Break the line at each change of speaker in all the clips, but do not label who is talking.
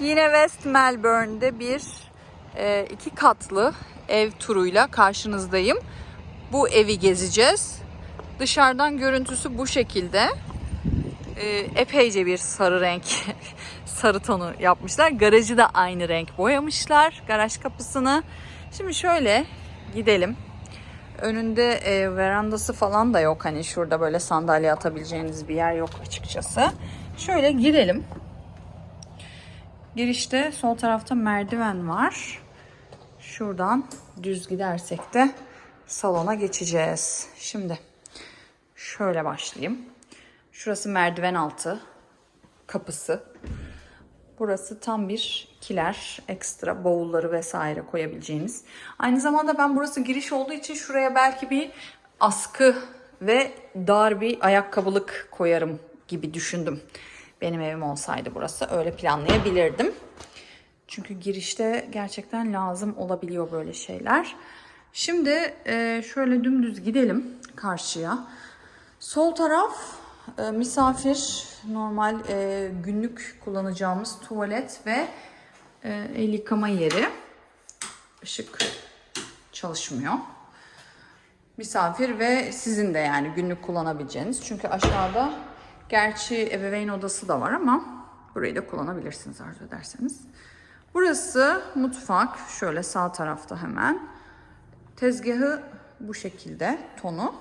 Yine West Melbourne'de bir e, iki katlı ev turuyla karşınızdayım. Bu evi gezeceğiz. Dışarıdan görüntüsü bu şekilde. E, epeyce bir sarı renk, sarı tonu yapmışlar. Garajı da aynı renk boyamışlar. Garaj kapısını. Şimdi şöyle gidelim. Önünde e, verandası falan da yok. Hani şurada böyle sandalye atabileceğiniz bir yer yok açıkçası. Şöyle girelim. Girişte sol tarafta merdiven var. Şuradan düz gidersek de salona geçeceğiz. Şimdi şöyle başlayayım. Şurası merdiven altı kapısı. Burası tam bir kiler, ekstra bavulları vesaire koyabileceğiniz. Aynı zamanda ben burası giriş olduğu için şuraya belki bir askı ve dar bir ayakkabılık koyarım gibi düşündüm. Benim evim olsaydı burası öyle planlayabilirdim. Çünkü girişte gerçekten lazım olabiliyor böyle şeyler. Şimdi e, şöyle dümdüz gidelim karşıya. Sol taraf e, misafir normal e, günlük kullanacağımız tuvalet ve el yıkama yeri. Işık çalışmıyor. Misafir ve sizin de yani günlük kullanabileceğiniz. Çünkü aşağıda gerçi ebeveyn odası da var ama burayı da kullanabilirsiniz arzu ederseniz. Burası mutfak. Şöyle sağ tarafta hemen. Tezgahı bu şekilde tonu.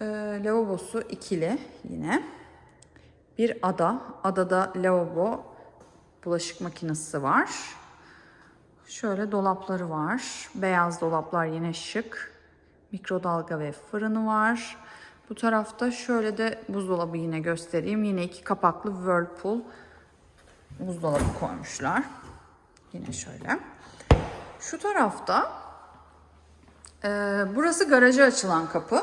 Ee, lavabosu ikili yine. Bir ada. Adada lavabo, bulaşık makinesi var. Şöyle dolapları var. Beyaz dolaplar yine şık. Mikrodalga ve fırını var. Bu tarafta şöyle de buzdolabı yine göstereyim. Yine iki kapaklı Whirlpool buzdolabı koymuşlar. Yine şöyle. Şu tarafta e, burası garaja açılan kapı.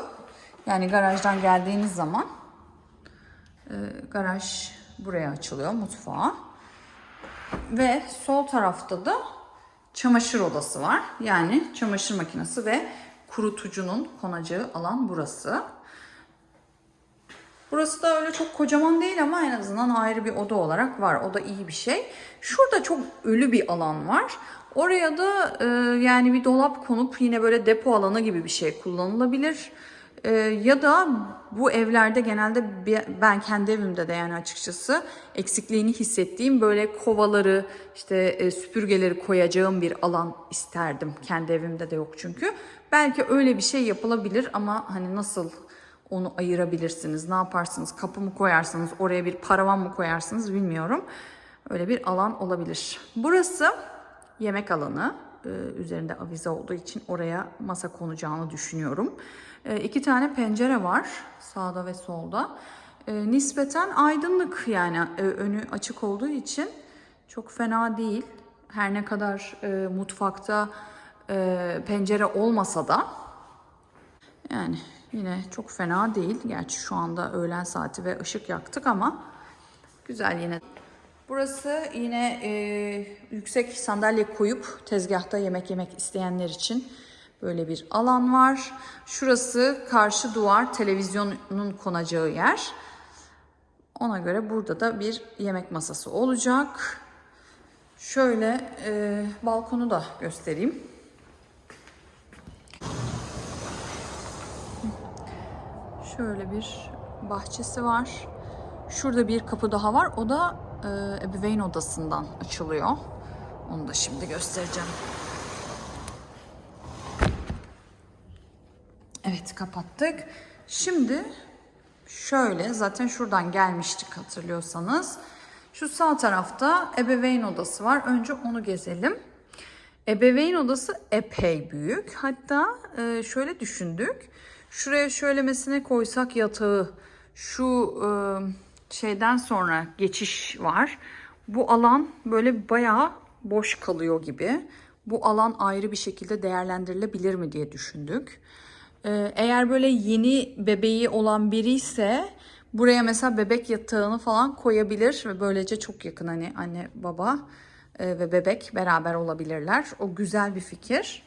Yani garajdan geldiğiniz zaman e, garaj buraya açılıyor mutfağa. Ve sol tarafta da çamaşır odası var. Yani çamaşır makinesi ve kurutucunun konacağı alan burası. Burası da öyle çok kocaman değil ama en azından ayrı bir oda olarak var. O da iyi bir şey. Şurada çok ölü bir alan var. Oraya da e, yani bir dolap konup yine böyle depo alanı gibi bir şey kullanılabilir. E, ya da bu evlerde genelde bir- ben kendi evimde de yani açıkçası eksikliğini hissettiğim böyle kovaları işte e, süpürgeleri koyacağım bir alan isterdim. Kendi evimde de yok çünkü. Belki öyle bir şey yapılabilir ama hani nasıl onu ayırabilirsiniz. Ne yaparsınız? Kapı mı koyarsınız? Oraya bir paravan mı koyarsınız bilmiyorum. Öyle bir alan olabilir. Burası yemek alanı. Ee, üzerinde avize olduğu için oraya masa konacağını düşünüyorum. Ee, iki tane pencere var sağda ve solda. Ee, nispeten aydınlık yani e, önü açık olduğu için çok fena değil. Her ne kadar e, mutfakta e, pencere olmasa da yani yine çok fena değil. Gerçi şu anda öğlen saati ve ışık yaktık ama güzel yine. Burası yine e, yüksek sandalye koyup tezgahta yemek yemek isteyenler için böyle bir alan var. Şurası karşı duvar televizyonun konacağı yer. Ona göre burada da bir yemek masası olacak. Şöyle e, balkonu da göstereyim. Şöyle bir bahçesi var. Şurada bir kapı daha var. O da e, ebeveyn odasından açılıyor. Onu da şimdi göstereceğim. Evet kapattık. Şimdi şöyle zaten şuradan gelmiştik hatırlıyorsanız. Şu sağ tarafta ebeveyn odası var. Önce onu gezelim. Ebeveyn odası epey büyük. Hatta e, şöyle düşündük. Şuraya şöylemesine koysak yatağı şu e, şeyden sonra geçiş var. Bu alan böyle bayağı boş kalıyor gibi. Bu alan ayrı bir şekilde değerlendirilebilir mi diye düşündük. E, eğer böyle yeni bebeği olan biri ise buraya mesela bebek yatağını falan koyabilir ve böylece çok yakın hani anne baba e, ve bebek beraber olabilirler. O güzel bir fikir.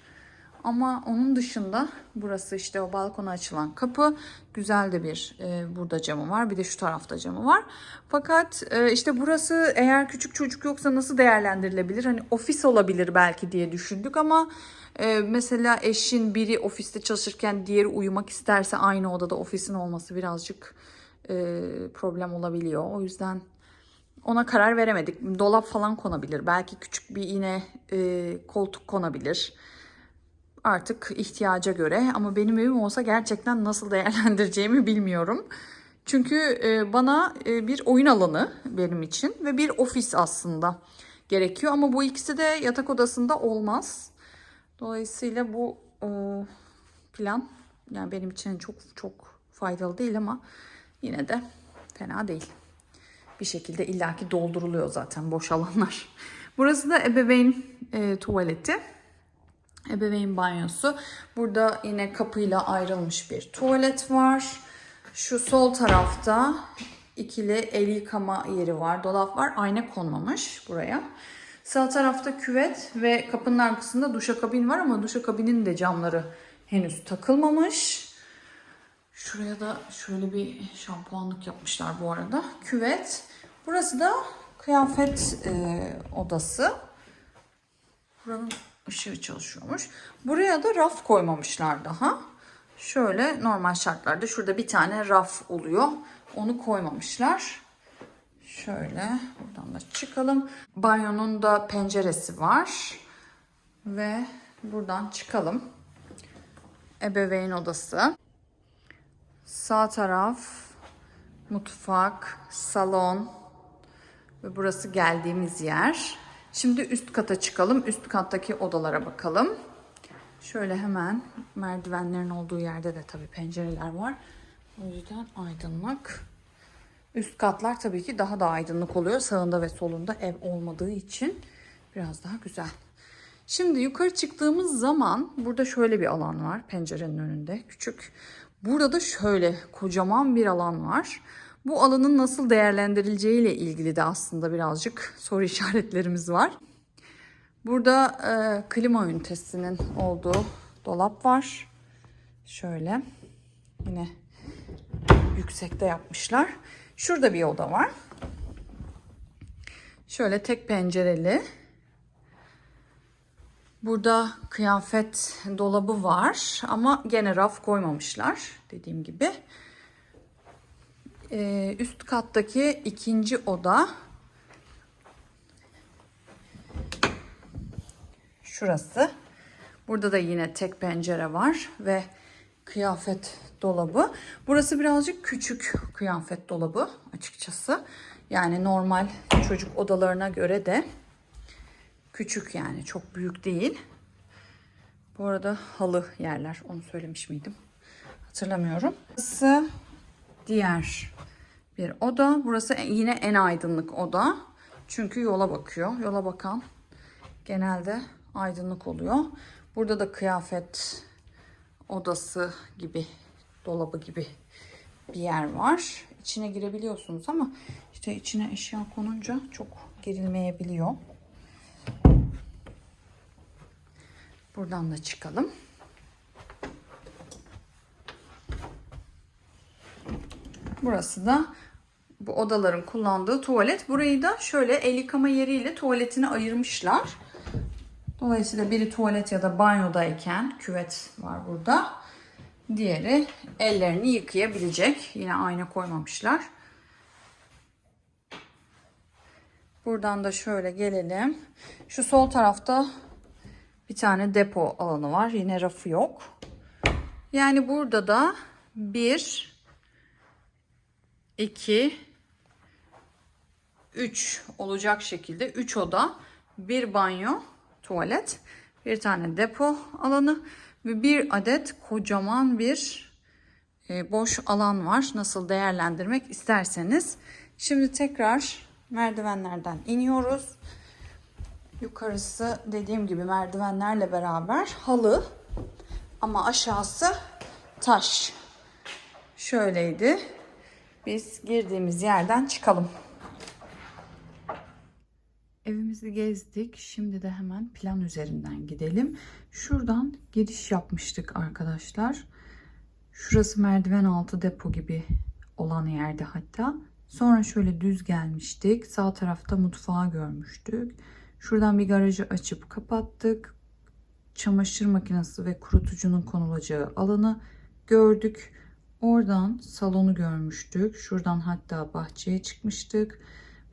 Ama onun dışında burası işte o balkona açılan kapı. Güzel de bir e, burada camı var. Bir de şu tarafta camı var. Fakat e, işte burası eğer küçük çocuk yoksa nasıl değerlendirilebilir? Hani ofis olabilir belki diye düşündük ama e, mesela eşin biri ofiste çalışırken diğeri uyumak isterse aynı odada ofisin olması birazcık e, problem olabiliyor. O yüzden ona karar veremedik. Dolap falan konabilir. Belki küçük bir yine e, koltuk konabilir. Artık ihtiyaca göre ama benim evim olsa gerçekten nasıl değerlendireceğimi bilmiyorum. Çünkü e, bana e, bir oyun alanı benim için ve bir ofis aslında gerekiyor ama bu ikisi de yatak odasında olmaz. Dolayısıyla bu e, plan yani benim için çok çok faydalı değil ama yine de fena değil bir şekilde illaki dolduruluyor zaten boş alanlar. Burası da ebeveyn tuvaleti. Ebeveyn banyosu. Burada yine kapıyla ayrılmış bir tuvalet var. Şu sol tarafta ikili el yıkama yeri var. Dolap var. Ayna konmamış buraya. Sağ tarafta küvet ve kapının arkasında duşakabin var ama duşakabinin de camları henüz takılmamış. Şuraya da şöyle bir şampuanlık yapmışlar bu arada. Küvet. Burası da kıyafet e, odası. Buranın ışığı çalışıyormuş. Buraya da raf koymamışlar daha. Şöyle normal şartlarda şurada bir tane raf oluyor. Onu koymamışlar. Şöyle buradan da çıkalım. Banyonun da penceresi var. Ve buradan çıkalım. Ebeveyn odası. Sağ taraf mutfak, salon ve burası geldiğimiz yer. Şimdi üst kata çıkalım. Üst kattaki odalara bakalım. Şöyle hemen merdivenlerin olduğu yerde de tabii pencereler var. O yüzden aydınlık. Üst katlar tabii ki daha da aydınlık oluyor. Sağında ve solunda ev olmadığı için biraz daha güzel. Şimdi yukarı çıktığımız zaman burada şöyle bir alan var pencerenin önünde küçük. Burada da şöyle kocaman bir alan var. Bu alanın nasıl değerlendirileceği ile ilgili de aslında birazcık soru işaretlerimiz var. Burada e, klima ünitesinin olduğu dolap var. Şöyle yine yüksekte yapmışlar. Şurada bir oda var. Şöyle tek pencereli. Burada kıyafet dolabı var ama gene raf koymamışlar dediğim gibi. Ee, üst kattaki ikinci oda şurası. Burada da yine tek pencere var ve kıyafet dolabı. Burası birazcık küçük kıyafet dolabı açıkçası. Yani normal çocuk odalarına göre de küçük yani çok büyük değil. Bu arada halı yerler onu söylemiş miydim? Hatırlamıyorum. Burası diğer bir oda. Burası yine en aydınlık oda. Çünkü yola bakıyor. Yola bakan genelde aydınlık oluyor. Burada da kıyafet odası gibi, dolabı gibi bir yer var. İçine girebiliyorsunuz ama işte içine eşya konunca çok girilmeyebiliyor. Buradan da çıkalım. Burası da bu odaların kullandığı tuvalet. Burayı da şöyle el yıkama yeriyle tuvaletini ayırmışlar. Dolayısıyla biri tuvalet ya da banyodayken küvet var burada. Diğeri ellerini yıkayabilecek. Yine ayna koymamışlar. Buradan da şöyle gelelim. Şu sol tarafta bir tane depo alanı var. Yine rafı yok. Yani burada da bir, iki, üç olacak şekilde üç oda, bir banyo, tuvalet, bir tane depo alanı ve bir adet kocaman bir e, boş alan var. Nasıl değerlendirmek isterseniz. Şimdi tekrar merdivenlerden iniyoruz. Yukarısı dediğim gibi merdivenlerle beraber halı ama aşağısı taş. Şöyleydi. Biz girdiğimiz yerden çıkalım. Evimizi gezdik. Şimdi de hemen plan üzerinden gidelim. Şuradan giriş yapmıştık arkadaşlar. Şurası merdiven altı depo gibi olan yerde hatta. Sonra şöyle düz gelmiştik. Sağ tarafta mutfağı görmüştük. Şuradan bir garajı açıp kapattık. Çamaşır makinesi ve kurutucunun konulacağı alanı gördük. Oradan salonu görmüştük. Şuradan hatta bahçeye çıkmıştık.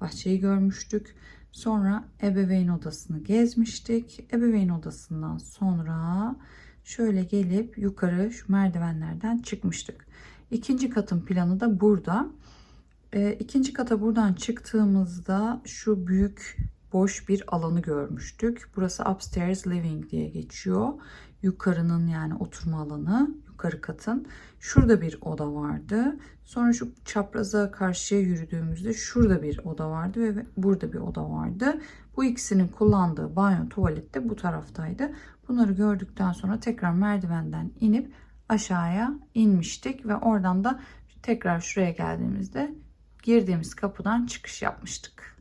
Bahçeyi görmüştük. Sonra ebeveyn odasını gezmiştik. Ebeveyn odasından sonra şöyle gelip yukarı şu merdivenlerden çıkmıştık. İkinci katın planı da burada. E, ikinci kata buradan çıktığımızda şu büyük boş bir alanı görmüştük. Burası upstairs living diye geçiyor. Yukarının yani oturma alanı, yukarı katın. Şurada bir oda vardı. Sonra şu çapraza karşıya yürüdüğümüzde şurada bir oda vardı ve burada bir oda vardı. Bu ikisinin kullandığı banyo, tuvalet de bu taraftaydı. Bunları gördükten sonra tekrar merdivenden inip aşağıya inmiştik ve oradan da tekrar şuraya geldiğimizde girdiğimiz kapıdan çıkış yapmıştık.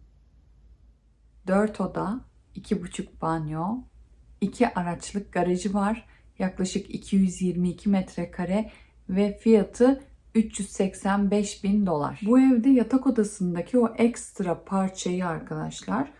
4 oda, 2,5 banyo, 2 araçlık garajı var. Yaklaşık 222 metrekare ve fiyatı 385 bin dolar. Bu evde yatak odasındaki o ekstra parçayı arkadaşlar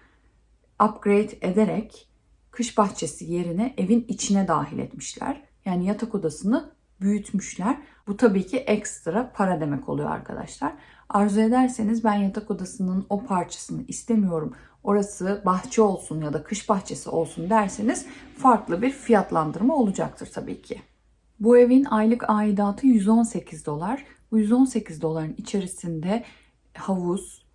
upgrade ederek kış bahçesi yerine evin içine dahil etmişler. Yani yatak odasını büyütmüşler. Bu tabii ki ekstra para demek oluyor arkadaşlar. Arzu ederseniz ben yatak odasının o parçasını istemiyorum. Orası bahçe olsun ya da kış bahçesi olsun derseniz farklı bir fiyatlandırma olacaktır tabii ki. Bu evin aylık aidatı 118 dolar. Bu 118 doların içerisinde havuz,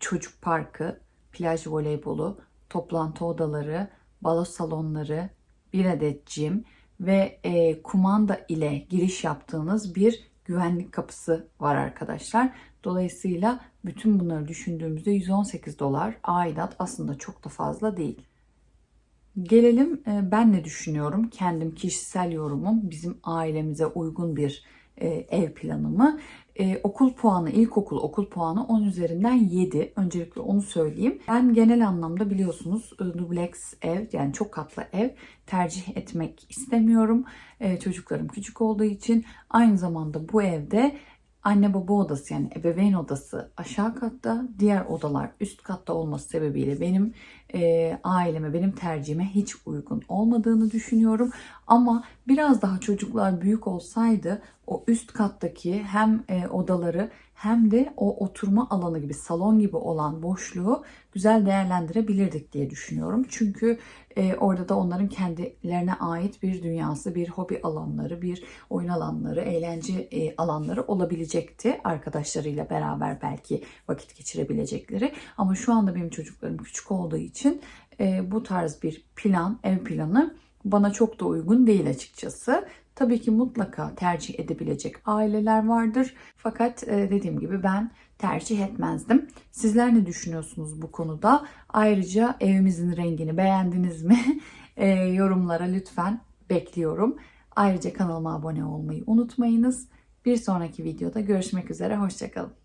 çocuk parkı, plaj voleybolu, toplantı odaları, balo salonları, bir adet jim ve e, kumanda ile giriş yaptığınız bir güvenlik kapısı var arkadaşlar. Dolayısıyla bütün bunları düşündüğümüzde 118 dolar aidat aslında çok da fazla değil. Gelelim e, ben ne düşünüyorum? Kendim kişisel yorumum bizim ailemize uygun bir e, ev planımı. E, okul puanı, ilkokul okul puanı 10 üzerinden 7. Öncelikle onu söyleyeyim. Ben genel anlamda biliyorsunuz dubleks ev yani çok katlı ev tercih etmek istemiyorum. Çocuklarım küçük olduğu için aynı zamanda bu evde anne baba odası yani ebeveyn odası aşağı katta, diğer odalar üst katta olması sebebiyle benim e, aileme, benim tercihime hiç uygun olmadığını düşünüyorum. Ama biraz daha çocuklar büyük olsaydı o üst kattaki hem e, odaları hem de o oturma alanı gibi salon gibi olan boşluğu güzel değerlendirebilirdik diye düşünüyorum. Çünkü e, orada da onların kendilerine ait bir dünyası, bir hobi alanları, bir oyun alanları, eğlence e, alanları olabilecekti. Arkadaşlarıyla beraber belki vakit geçirebilecekleri. Ama şu anda benim çocuklarım küçük olduğu için e, bu tarz bir plan, ev planı bana çok da uygun değil açıkçası. Tabii ki mutlaka tercih edebilecek aileler vardır. Fakat e, dediğim gibi ben tercih etmezdim. Sizler ne düşünüyorsunuz bu konuda? Ayrıca evimizin rengini beğendiniz mi? E, yorumlara lütfen bekliyorum. Ayrıca kanalıma abone olmayı unutmayınız. Bir sonraki videoda görüşmek üzere. Hoşçakalın.